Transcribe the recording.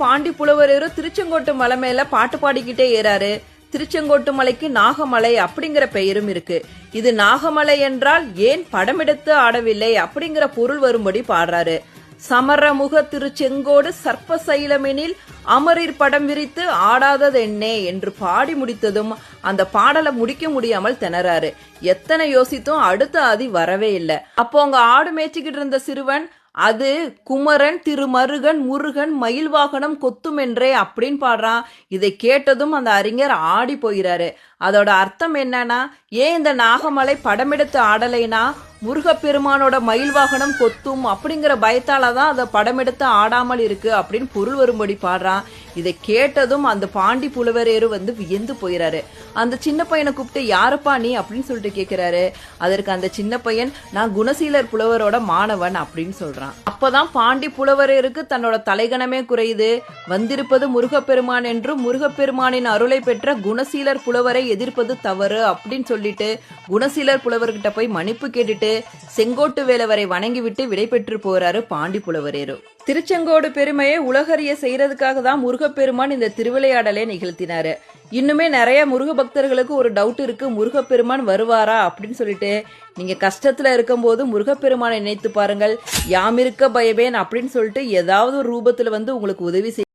பாண்டி புலவரேரு திருச்செங்கோட்டு மலை மேல பாட்டு பாடிக்கிட்டே ஏறாரு. திருச்செங்கோட்டு மலைக்கு நாகமலை அப்படிங்கிற பெயரும் இருக்கு. இது நாகமலை என்றால் ஏன் படமெடுத்து ஆடவில்லை அப்படிங்கிற பொருள் வரும்படி பாடுறாரு. சமரமுக திருச்செங்கோடு சர்ப்ப சைலமெனில் அமரிர் படம் விரித்து ஆடாததென்னே என்று பாடி முடித்ததும் அந்த பாடலை முடிக்க முடியாமல் திணறாரு. எத்தனை யோசித்தும் அடுத்த ஆதி வரவே இல்லை. அப்போ அங்க ஆடு மேய்ச்சிக்கிட்டு இருந்த சிறுவன் அது குமரன் திருமருகன் முருகன் மயில் வாகனம் கொத்துமென்றே அப்படின்னு பாடுறான். இதை கேட்டதும் அந்த அறிஞர் ஆடி போகிறாரு அதோட அர்த்தம் என்னன்னா ஏன் இந்த நாகமலை படமெடுத்து ஆடலைனா முருகப்பெருமானோட மயில் வாகனம் கொத்தும் அப்படிங்கிற பயத்தால தான் அதை படமெடுத்து ஆடாமல் இருக்கு அப்படின்னு பொருள் வரும்படி பாடுறான். இதை கேட்டதும் அந்த பாண்டி புலவரேரு வந்து வியந்து போயிறாரு. அந்த சின்ன பையனை கூப்பிட்டு யாருப்பா நீ? அப்படின்னு சொல்லிட்டு கேட்கிறாரு அதற்கு அந்த சின்ன பையன் நான் குணசீலர் புலவரோட மாணவன் அப்படின்னு சொல்றான். அப்பதான் பாண்டி புலவரையருக்கு தன்னோட தலைகணமே குறையுது. வந்திருப்பது முருகப்பெருமான் என்றும் முருகப்பெருமானின் அருளை பெற்ற குணசீலர் புலவரை எதிர்ப்பது தவறு அப்படின்னு சொல்லிட்டு குணசீலர் புலவர்கிட்ட போய் மன்னிப்பு கேட்டுட்டு செங்கோட்டு வேலவரை வணங்கிவிட்டு விடை பெற்று போறாரு பாண்டி புலவரேரு திருச்செங்கோடு பெருமையை உலகறிய செய்யறதுக்காக தான் முருகப்பெருமான் இந்த திருவிளையாடலை நிகழ்த்தினாரு. இன்னுமே நிறைய முருக பக்தர்களுக்கு ஒரு டவுட் இருக்கு. முருகப்பெருமான் வருவாரா அப்படின்னு சொல்லிட்டு நீங்க கஷ்டத்துல இருக்கும்போது முருகப்பெருமானை நினைத்து பாருங்கள். யாமிருக்க பயவேன் அப்படின்னு சொல்லிட்டு ஏதாவது ஒரு ரூபத்துல வந்து உங்களுக்கு உதவி செய்ய